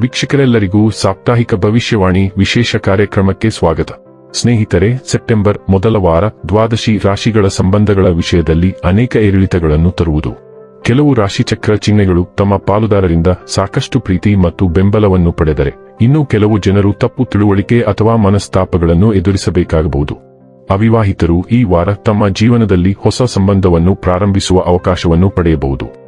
ವೀಕ್ಷಕರೆಲ್ಲರಿಗೂ ಸಾಪ್ತಾಹಿಕ ಭವಿಷ್ಯವಾಣಿ ವಿಶೇಷ ಕಾರ್ಯಕ್ರಮಕ್ಕೆ ಸ್ವಾಗತ. ಸ್ನೇಹಿತರೆ, ಸೆಪ್ಟೆಂಬರ್ ಮೊದಲ ವಾರ ದ್ವಾದಶಿ ರಾಶಿಗಳ ಸಂಬಂಧಗಳ ವಿಷಯದಲ್ಲಿ ಅನೇಕ ಏರಿಳಿತಗಳನ್ನು ತರುವುದು. ಕೆಲವು ರಾಶಿಚಕ್ರ ಚಿಹ್ನೆಗಳು ತಮ್ಮ ಪಾಲುದಾರರಿಂದ ಸಾಕಷ್ಟು ಪ್ರೀತಿ ಮತ್ತು ಬೆಂಬಲವನ್ನು ಪಡೆದರೆ, ಇನ್ನು ಕೆಲವು ಜನರು ತಪ್ಪು ತಿಳುವಳಿಕೆ ಅಥವಾ ಮನಸ್ತಾಪಗಳನ್ನು ಎದುರಿಸಬೇಕಾಗಬಹುದು. ಅವಿವಾಹಿತರು ಈ ವಾರ ತಮ್ಮ ಜೀವನದಲ್ಲಿ ಹೊಸ ಸಂಬಂಧವನ್ನು ಪ್ರಾರಂಭಿಸುವ ಅವಕಾಶವನ್ನು ಪಡೆಯಬಹುದು.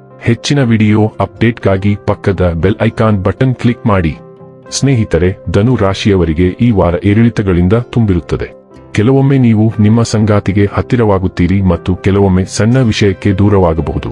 ಹೆಚ್ಚಿನ ವಿಡಿಯೋ ಅಪ್ಡೇಟ್ಗಾಗಿ ಪಕ್ಕದ ಬೆಲ್ ಐಕಾನ್ ಬಟನ್ ಕ್ಲಿಕ್ ಮಾಡಿ. ಸ್ನೇಹಿತರೆ, ಧನು ರಾಶಿಯವರಿಗೆ ಈ ವಾರ ಏರಿಳಿತಗಳಿಂದ ತುಂಬಿರುತ್ತದೆ. ಕೆಲವೊಮ್ಮೆ ನೀವು ನಿಮ್ಮ ಸಂಗಾತಿಗೆ ಹತ್ತಿರವಾಗುತ್ತೀರಿ ಮತ್ತು ಕೆಲವೊಮ್ಮೆ ಸಣ್ಣ ವಿಷಯಕ್ಕೆ ದೂರವಾಗಬಹುದು.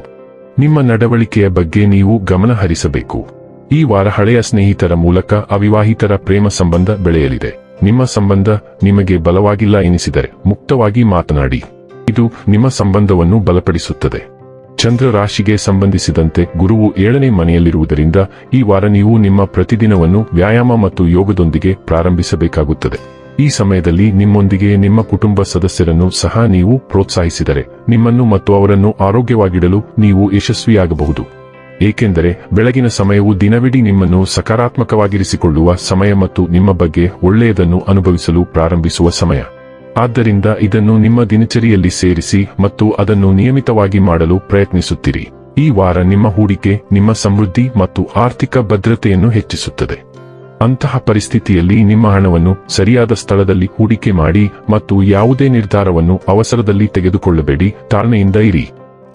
ನಿಮ್ಮ ನಡವಳಿಕೆಯ ಬಗ್ಗೆ ನೀವು ಗಮನ ಹರಿಸಬೇಕು. ಈ ವಾರ ಹಳೆಯ ಸ್ನೇಹಿತರ ಮೂಲಕ ಅವಿವಾಹಿತರ ಪ್ರೇಮ ಸಂಬಂಧ ಬೆಳೆಯಲಿದೆ. ನಿಮ್ಮ ಸಂಬಂಧ ನಿಮಗೆ ಬಲವಾಗಿಲ್ಲ ಎನಿಸಿದರೆ ಮುಕ್ತವಾಗಿ ಮಾತನಾಡಿ. ಇದು ನಿಮ್ಮ ಸಂಬಂಧವನ್ನು ಬಲಪಡಿಸುತ್ತದೆ. ಚಂದ್ರ ರಾಶಿಗೆ ಸಂಬಂಧಿಸಿದಂತೆ ಗುರುವು ಏಳನೇ ಮನೆಯಲ್ಲಿರುವುದರಿಂದ ಈ ವಾರ ನೀವು ನಿಮ್ಮ ಪ್ರತಿದಿನವನ್ನು ವ್ಯಾಯಾಮ ಮತ್ತು ಯೋಗದೊಂದಿಗೆ ಪ್ರಾರಂಭಿಸಬೇಕಾಗುತ್ತದೆ. ಈ ಸಮಯದಲ್ಲಿ ನಿಮ್ಮೊಂದಿಗೆ ನಿಮ್ಮ ಕುಟುಂಬ ಸದಸ್ಯರನ್ನು ಸಹ ನೀವು ಪ್ರೋತ್ಸಾಹಿಸಿದರೆ ನಿಮ್ಮನ್ನು ಮತ್ತು ಅವರನ್ನು ಆರೋಗ್ಯವಾಗಿಡಲು ನೀವು ಯಶಸ್ವಿಯಾಗಬಹುದು. ಏಕೆಂದರೆ ಬೆಳಗಿನ ಸಮಯವು ದಿನವಿಡೀ ನಿಮ್ಮನ್ನು ಸಕಾರಾತ್ಮಕವಾಗಿರಿಸಿಕೊಳ್ಳುವ ಸಮಯ ಮತ್ತು ನಿಮ್ಮ ಬಗ್ಗೆ ಒಳ್ಳೆಯದನ್ನು ಅನುಭವಿಸಲು ಪ್ರಾರಂಭಿಸುವ ಸಮಯ. ಆದ್ದರಿಂದ ಇದನ್ನು ನಿಮ್ಮ ದಿನಚರಿಯಲ್ಲಿ ಸೇರಿಸಿ ಮತ್ತು ಅದನ್ನು ನಿಯಮಿತವಾಗಿ ಮಾಡಲು ಪ್ರಯತ್ನಿಸುತ್ತಿರಿ. ಈ ವಾರ ನಿಮ್ಮ ಹೂಡಿಕೆ, ನಿಮ್ಮ ಸಮೃದ್ಧಿ ಮತ್ತು ಆರ್ಥಿಕ ಭದ್ರತೆಯನ್ನು ಹೆಚ್ಚಿಸುತ್ತದೆ. ಅಂತಹ ಪರಿಸ್ಥಿತಿಯಲ್ಲಿ ನಿಮ್ಮ ಹಣವನ್ನು ಸರಿಯಾದ ಸ್ಥಳದಲ್ಲಿ ಹೂಡಿಕೆ ಮಾಡಿ ಮತ್ತು ಯಾವುದೇ ನಿರ್ಧಾರವನ್ನು ಅವಸರದಲ್ಲಿ ತೆಗೆದುಕೊಳ್ಳಬೇಡಿ, ತಾಳ್ಮೆಯಿಂದ ಇರಿ.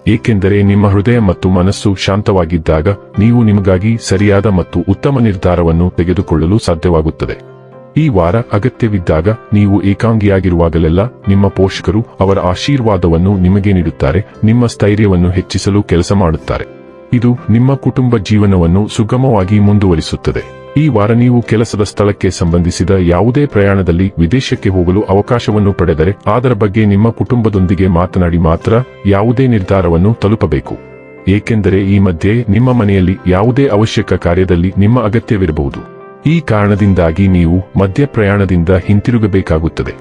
ಏಕೆಂದರೆ ನಿಮ್ಮ ಹೃದಯ ಮತ್ತು ಮನಸ್ಸು ಶಾಂತವಾಗಿದ್ದಾಗ ನೀವು ನಿಮಗಾಗಿ ಸರಿಯಾದ ಮತ್ತು ಉತ್ತಮ ನಿರ್ಧಾರವನ್ನು ತೆಗೆದುಕೊಳ್ಳಲು ಸಾಧ್ಯವಾಗುತ್ತದೆ. ಈ ವಾರ ಅಗತ್ಯವಿದ್ದಾಗ ನೀವು ಏಕಾಂಗಿಯಾಗಿರುವಾಗಲೆಲ್ಲ ನಿಮ್ಮ ಪೋಷಕರು ಅವರ ಆಶೀರ್ವಾದವನ್ನು ನಿಮಗೆ ನೀಡುತ್ತಾರೆ, ನಿಮ್ಮ ಸ್ಥೈರ್ಯವನ್ನು ಹೆಚ್ಚಿಸಲು ಕೆಲಸ ಮಾಡುತ್ತಾರೆ. ಇದು ನಿಮ್ಮ ಕುಟುಂಬ ಜೀವನವನ್ನು ಸುಗಮವಾಗಿ ಮುಂದುವರಿಸುತ್ತದೆ. ಈ ವಾರ ನೀವು ಕೆಲಸದ ಸ್ಥಳಕ್ಕೆ ಸಂಬಂಧಿಸಿದ ಯಾವುದೇ ಪ್ರಯಾಣದಲ್ಲಿ ವಿದೇಶಕ್ಕೆ ಹೋಗಲು ಅವಕಾಶವನ್ನು ಪಡೆದರೆ ಅದರ ಬಗ್ಗೆ ನಿಮ್ಮ ಕುಟುಂಬದೊಂದಿಗೆ ಮಾತನಾಡಿ ಮಾತ್ರ ಯಾವುದೇ ನಿರ್ಧಾರವನ್ನು ತಲುಪಬೇಕು. ಏಕೆಂದರೆ ಈ ಮಧ್ಯೆ ನಿಮ್ಮ ಮನೆಯಲ್ಲಿ ಯಾವುದೇ ಅವಶ್ಯಕ ಕಾರ್ಯದಲ್ಲಿ ನಿಮ್ಮ ಅಗತ್ಯವಿರಬಹುದು. ಈ ಕಾರಣದಿಂದಾಗಿ ನೀವು ಮಧ್ಯ ಪ್ರಯಾಣದಿಂದ ಹಿಂತಿರುಗಬೇಕಾಗುತ್ತದೆ.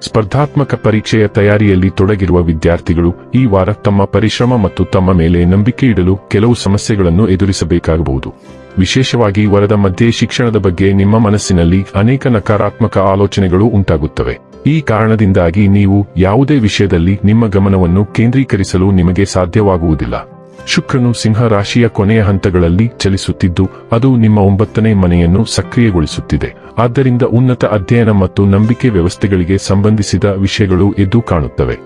ಸ್ಪರ್ಧಾತ್ಮಕ ಪರೀಕ್ಷೆಯ ತಯಾರಿಯಲ್ಲಿ ತೊಡಗಿರುವ ವಿದ್ಯಾರ್ಥಿಗಳು ಈ ವಾರ ತಮ್ಮ ಪರಿಶ್ರಮ ಮತ್ತು ತಮ್ಮ ಮೇಲೆ ನಂಬಿಕೆ ಇಡಲು ಕೆಲವು ಸಮಸ್ಯೆಗಳನ್ನು ಎದುರಿಸಬೇಕಾಗಬಹುದು. ವಿಶೇಷವಾಗಿ ವರದ ಮಧ್ಯೆ ಶಿಕ್ಷಣದ ಬಗ್ಗೆ ನಿಮ್ಮ ಮನಸ್ಸಿನಲ್ಲಿ ಅನೇಕ ನಕಾರಾತ್ಮಕ ಆಲೋಚನೆಗಳು ಉಂಟಾಗುತ್ತವೆ. ಈ ಕಾರಣದಿಂದಾಗಿ ನೀವು ಯಾವುದೇ ವಿಷಯದಲ್ಲಿ ನಿಮ್ಮ ಗಮನವನ್ನು ಕೇಂದ್ರೀಕರಿಸಲು ನಿಮಗೆ ಸಾಧ್ಯವಾಗುವುದಿಲ್ಲ. ಶುಕ್ರನು ಸಿಂಹ ರಾಶಿಯ ಕೊನೆಯ ಹಂತಗಳಲ್ಲಿ ಚಲಿಸುತ್ತಿದ್ದು, ಅದು ನಿಮ್ಮ ಒಂಬತ್ತನೇ ಮನೆಯನ್ನು ಸಕ್ರಿಯಗೊಳಿಸುತ್ತಿದೆ. ಆದ್ದರಿಂದ ಉನ್ನತ ಅಧ್ಯಯನ ಮತ್ತು ನಂಬಿಕೆ ವ್ಯವಸ್ಥೆಗಳಿಗೆ ಸಂಬಂಧಿಸಿದ ವಿಷಯಗಳು ಎದ್ದು ಕಾಣುತ್ತವೆ.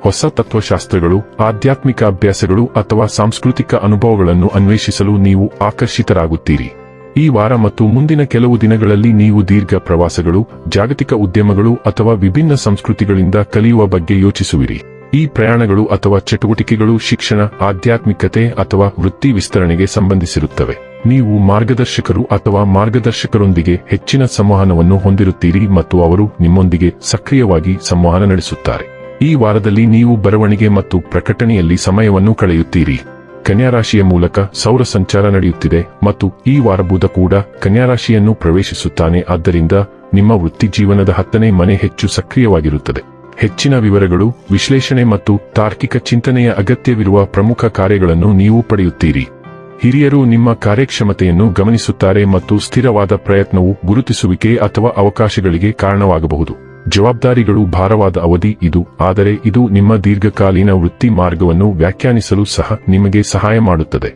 ಹೊಸ ತತ್ವಶಾಸ್ತ್ರಗಳು, ಆಧ್ಯಾತ್ಮಿಕ ಅಭ್ಯಾಸಗಳು ಅಥವಾ ಸಾಂಸ್ಕೃತಿಕ ಅನುಭವಗಳನ್ನು ಅನ್ವೇಷಿಸಲು ನೀವು ಆಕರ್ಷಿತರಾಗುತ್ತೀರಿ. ಈ ವಾರ ಮತ್ತು ಮುಂದಿನ ಕೆಲವು ದಿನಗಳಲ್ಲಿ ನೀವು ದೀರ್ಘ ಪ್ರವಾಸಗಳು, ಜಾಗತಿಕ ಉದ್ಯಮಗಳು ಅಥವಾ ವಿಭಿನ್ನ ಸಂಸ್ಕೃತಿಗಳಿಂದ ಕಲಿಯುವ ಬಗ್ಗೆ ಯೋಚಿಸುವಿರಿ. ಈ ಪ್ರಯಾಣಗಳು ಅಥವಾ ಚಟುವಟಿಕೆಗಳು ಶಿಕ್ಷಣ, ಆಧ್ಯಾತ್ಮಿಕತೆ ಅಥವಾ ವೃತ್ತಿ ವಿಸ್ತರಣೆಗೆ ಸಂಬಂಧಿಸಿರುತ್ತವೆ. ನೀವು ಮಾರ್ಗದರ್ಶಕರು ಅಥವಾ ಮಾರ್ಗದರ್ಶಕರೊಂದಿಗೆ ಹೆಚ್ಚಿನ ಸಂವಹನವನ್ನು ಹೊಂದಿರುತ್ತೀರಿ ಮತ್ತು ಅವರು ನಿಮ್ಮೊಂದಿಗೆ ಸಕ್ರಿಯವಾಗಿ ಸಂವಹನ ನಡೆಸುತ್ತಾರೆ. ಈ ವಾರದಲ್ಲಿ ನೀವು ಬರವಣಿಗೆ ಮತ್ತು ಪ್ರಕಟಣೆಯಲ್ಲಿ ಸಮಯವನ್ನು ಕಳೆಯುತ್ತೀರಿ. ಕನ್ಯಾರಾಶಿಯ ಮೂಲಕ ಸೌರ ಸಂಚಾರ ನಡೆಯುತ್ತಿದೆ ಮತ್ತು ಈ ವಾರ ಬುಧ ಕೂಡ ಕನ್ಯಾರಾಶಿಯನ್ನು ಪ್ರವೇಶಿಸುತ್ತಾನೆ. ಆದ್ದರಿಂದ ನಿಮ್ಮ ವೃತ್ತಿ ಜೀವನದ ಹತ್ತನೇ ಮನೆ ಹೆಚ್ಚು ಸಕ್ರಿಯವಾಗಿರುತ್ತದೆ. ಹೆಚ್ಚಿನ ವಿವರಗಳು, ವಿಶ್ಲೇಷಣೆ ಮತ್ತು ತಾರ್ಕಿಕ ಚಿಂತನೆಯ ಅಗತ್ಯವಿರುವ ಪ್ರಮುಖ ಕಾರ್ಯಗಳನ್ನು ನೀವು ಪಡೆಯುತ್ತೀರಿ. ಹಿರಿಯರು ನಿಮ್ಮ ಕಾರ್ಯಕ್ಷಮತೆಯನ್ನು ಗಮನಿಸುತ್ತಾರೆ ಮತ್ತು ಸ್ಥಿರವಾದ ಪ್ರಯತ್ನವು ಗುರುತಿಸುವಿಕೆ ಅಥವಾ ಅವಕಾಶಗಳಿಗೆ ಕಾರಣವಾಗಬಹುದು. ಜವಾಬ್ದಾರಿಗಳು ಭಾರವಾದ ಅವಧಿ ಇದು, ಆದರೆ ಇದು ನಿಮ್ಮ ದೀರ್ಘಕಾಲೀನ ವೃತ್ತಿ ಮಾರ್ಗವನ್ನು ವ್ಯಾಖ್ಯಾನಿಸಲು ಸಹ ನಿಮಗೆ ಸಹಾಯ ಮಾಡುತ್ತದೆ.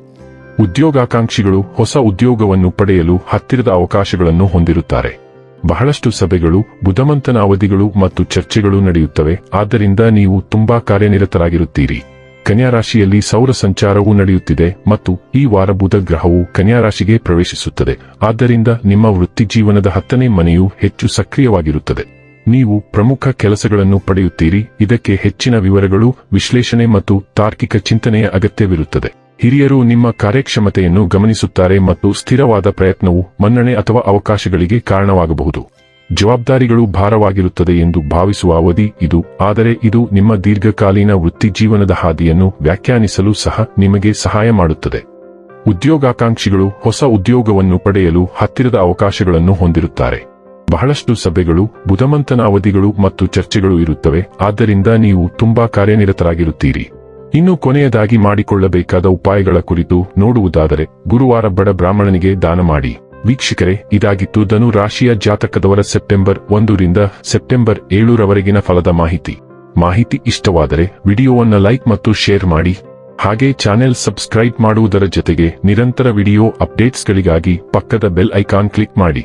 ಉದ್ಯೋಗಾಕಾಂಕ್ಷಿಗಳು ಹೊಸ ಉದ್ಯೋಗವನ್ನು ಪಡೆಯಲು ಹತ್ತಿರದ ಅವಕಾಶಗಳನ್ನು ಹೊಂದಿರುತ್ತಾರೆ. ಬಹಳಷ್ಟು ಸಭೆಗಳು, ಬುಧಮಂತನ ಅವಧಿಗಳು ಮತ್ತು ಚರ್ಚೆಗಳು ನಡೆಯುತ್ತವೆ. ಆದ್ದರಿಂದ ನೀವು ತುಂಬಾ ಕಾರ್ಯನಿರತರಾಗಿರುತ್ತೀರಿ. ಕನ್ಯಾರಾಶಿಯಲ್ಲಿ ಸೌರ ಸಂಚಾರವೂ ನಡೆಯುತ್ತಿದೆ ಮತ್ತು ಈ ವಾರ ಬುಧ ಗ್ರಹವು ಕನ್ಯಾರಾಶಿಗೆ ಪ್ರವೇಶಿಸುತ್ತದೆ. ಆದ್ದರಿಂದ ನಿಮ್ಮ ವೃತ್ತಿ ಜೀವನದ ಹತ್ತನೇ ಮನೆಯು ಹೆಚ್ಚು ಸಕ್ರಿಯವಾಗಿರುತ್ತದೆ. ನೀವು ಪ್ರಮುಖ ಕೆಲಸಗಳನ್ನು ಪಡೆಯುತ್ತೀರಿ. ಇದಕ್ಕೆ ಹೆಚ್ಚಿನ ವಿವರಗಳು, ವಿಶ್ಲೇಷಣೆ ಮತ್ತು ತಾರ್ಕಿಕ ಚಿಂತನೆಯ ಅಗತ್ಯವಿರುತ್ತದೆ. ಹಿರಿಯರು ನಿಮ್ಮ ಕಾರ್ಯಕ್ಷಮತೆಯನ್ನು ಗಮನಿಸುತ್ತಾರೆ ಮತ್ತು ಸ್ಥಿರವಾದ ಪ್ರಯತ್ನವು ಮನ್ನಣೆ ಅಥವಾ ಅವಕಾಶಗಳಿಗೆ ಕಾರಣವಾಗಬಹುದು. ಜವಾಬ್ದಾರಿಗಳು ಭಾರವಾಗಿರುತ್ತದೆ ಎಂದು ಭಾವಿಸುವ ಅವಧಿ ಇದು, ಆದರೆ ಇದು ನಿಮ್ಮ ದೀರ್ಘಕಾಲೀನ ವೃತ್ತಿ ಜೀವನದ ಹಾದಿಯನ್ನು ವ್ಯಾಖ್ಯಾನಿಸಲು ಸಹ ನಿಮಗೆ ಸಹಾಯ ಮಾಡುತ್ತದೆ. ಉದ್ಯೋಗಾಕಾಂಕ್ಷಿಗಳು ಹೊಸ ಉದ್ಯೋಗವನ್ನು ಪಡೆಯಲು ಹತ್ತಿರದ ಅವಕಾಶಗಳನ್ನು ಹೊಂದಿರುತ್ತಾರೆ. ಬಹಳಷ್ಟು ಸಭೆಗಳು, ಬುಧಮಂತನ ಅವಧಿಗಳು ಮತ್ತು ಚರ್ಚೆಗಳು ಇರುತ್ತವೆ. ಆದ್ದರಿಂದ ನೀವು ತುಂಬಾ ಕಾರ್ಯನಿರತರಾಗಿರುತ್ತೀರಿ. ಇನ್ನು ಕೊನೆಯದಾಗಿ ಮಾಡಿಕೊಳ್ಳಬೇಕಾದ ಉಪಾಯಗಳ ಕುರಿತು ನೋಡುವುದಾದರೆ, ಗುರುವಾರ ಬಡ ಬ್ರಾಹ್ಮಣನಿಗೆ ದಾನ ಮಾಡಿ. ವೀಕ್ಷಕರೇ, ಇದಾಗಿತ್ತು ಧನು ರಾಶಿಯ ಜಾತಕದವರ ಸೆಪ್ಟೆಂಬರ್ ಒಂದರಿಂದ ಸೆಪ್ಟೆಂಬರ್ ಏಳರವರೆಗಿನ ಫಲದ ಮಾಹಿತಿ. ಮಾಹಿತಿ ಇಷ್ಟವಾದರೆ ವಿಡಿಯೋವನ್ನು ಲೈಕ್ ಮತ್ತು ಶೇರ್ ಮಾಡಿ. ಹಾಗೆ ಚಾನೆಲ್ ಸಬ್ಸ್ಕ್ರೈಬ್ ಮಾಡುವುದರ ಜೊತೆಗೆ ನಿರಂತರ ವಿಡಿಯೋ ಅಪ್ಡೇಟ್ಸ್ಗಳಿಗಾಗಿ ಪಕ್ಕದ ಬೆಲ್ ಐಕಾನ್ ಕ್ಲಿಕ್ ಮಾಡಿ.